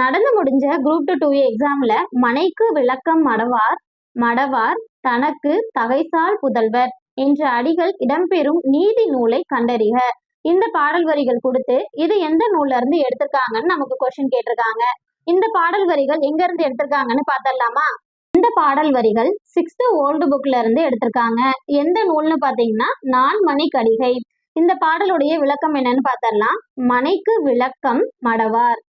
நடந்து முடிஞ்ச group two two எக்ஸாம்ல மனைக்கு விளக்கம் மடவார் மடவார் தனக்கு தகைசால் புதல்வர் என்ற அடிகள் இடம்பெறும் நீதி நூலை கண்டறிக. இந்த பாடல் வரிகள் கொடுத்து இது எந்த நூல்ல இருந்து எடுத்திருக்காங்கன்னு நமக்கு கொஸ்டின் கேட்டிருக்காங்க. இந்த பாடல் வரிகள் எங்க இருந்து எடுத்திருக்காங்கன்னு பார்த்தரலாமா இந்த பாடல் வரிகள் சிக்ஸ்த் ஓல்டு புக்ல இருந்து எடுத்திருக்காங்க. எந்த நூல்னு பாத்தீங்கன்னா நான் மணி கடிகை. இந்த பாடலுடைய விளக்கம் என்னன்னு பார்த்தரலாம் மனைக்கு விளக்கம் மடவார்.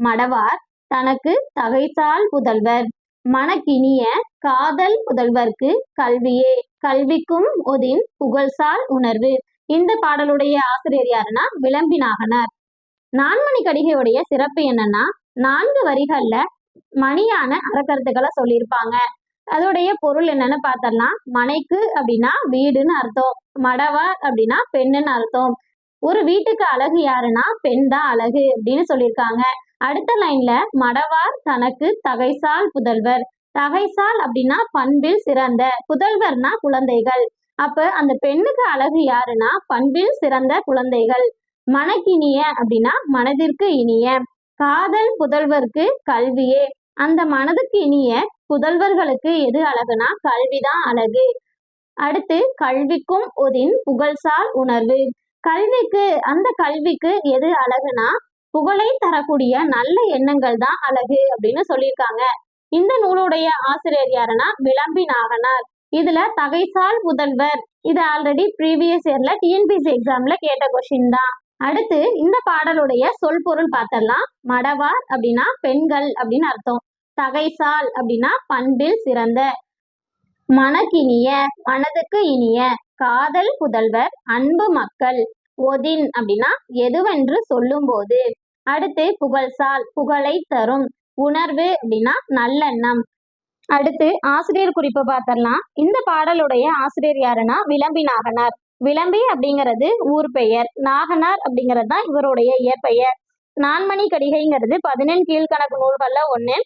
மடவார் தனக்கு தகைசால் புதல்வர். மனக்கினிய காதல் புதல்வர்க்கு கல்வியே. கல்விக்கும் ஒதின் புகழ்சால் உணர்வு. இந்த பாடலுடைய ஆசிரியர் யாருன்னா விளம்பினாகனார் நான்மணி கடிகையுடைய சிறப்பு என்னன்னா நான்கு வரிகள்ல மணியான அறக்கருத்துக்களை சொல்லியிருப்பாங்க. அதோடைய பொருள் என்னன்னு பார்த்தோம்னா மனைக்கு அப்படின்னா வீடுன்னு அர்த்தம். மடவார் அப்படின்னா பெண்ணுன்னு அர்த்தம். ஒரு வீட்டுக்கு அழகு யாருன்னா பெண் தான் அழகு அப்படின்னு சொல்லியிருக்காங்க. அடுத்த லைன்ல மடவார் தனக்கு தகைசால் புதல்வர். தகைசால் அப்படின்னா பண்பில் சிறந்த புதல்வர்னா குழந்தைகள். அப்ப அந்த பெண்ணுக்கு அழகு யாருன்னா பண்பில் சிறந்த குழந்தைகள். மனக்கினிய அப்படின்னா மனதிற்கு இனிய. காதல் புதல்வருக்கு கல்வியே. அந்த மனதுக்கு இனிய புதல்வர்களுக்கு எது அழகுனா கல்விதான் அழகு. அடுத்து கல்விக்கும் ஒதின் புகழ்சால் உணர்வு. கல்விக்கு அந்த கல்விக்கு எது அழகுனா புகழை தரக்கூடிய நல்ல எண்ணங்கள் தான் அழகு அப்படின்னு சொல்லியிருக்காங்க. இந்த நூலுடைய ஆசிரியர் யாருன்னா? விளம்பி நாகனார். இதுல தகைசால் புதல்வர் இது ஆல்ரெடி ப்ரீவியஸ் இயர்ல டிஎன்பிசி எக்ஸாம்ல கேட்ட கொஸ்டின் தான். அடுத்து இந்த பாடலுடைய சொல் பொருள் பார்த்தலாம் மடவார் அப்படின்னா பெண்கள் அப்படின்னு அர்த்தம். தகைசால் அப்படின்னா பண்பில் சிறந்த. மனக்கினிய மனதுக்கு இனிய. காதல் புதல்வர் அன்பு மக்கள். ஒதின் அப்படின்னா எதுவென்று சொல்லும்போது? அடுத்து புகழ்சால் புகழை தரும். உணர்வு அப்படின்னா நல்லெண்ணம். அடுத்து ஆசிரியர் குறிப்பு பார்த்தரலாம் இந்த பாடலுடைய ஆசிரியர் யாருன்னா விளம்பி நாகனார். விளம்பி அப்படிங்கிறது ஊர் பெயர். நாகனார் அப்படிங்கிறது தான் இவருடைய இயற்பெயர். நான்மணி கடிகைங்கிறது பதினெண் கீழ்கணக்கு நூல்கள்ல ஒண்ணு.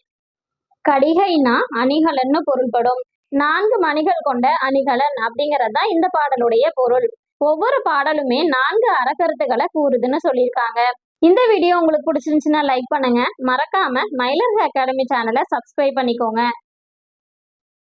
கடிகைனா அணிகலன்னு பொருள்படும். நான்கு மணிகள் கொண்ட அணிகலன் அப்படிங்கிறது தான் இந்த பாடலுடைய பொருள். ஒவ்வொரு பாடலுமே நான்கு அறக்கருத்துக்களை கூறுதுன்னு சொல்லியிருக்காங்க. இந்த வீடியோ உங்களுக்கு பிடிச்சிருந்துச்சுன்னா லைக் பண்ணுங்க. மறக்காம மயிலர் அகாடமி சேனலை சப்ஸ்கிரைப் பண்ணிக்கோங்க.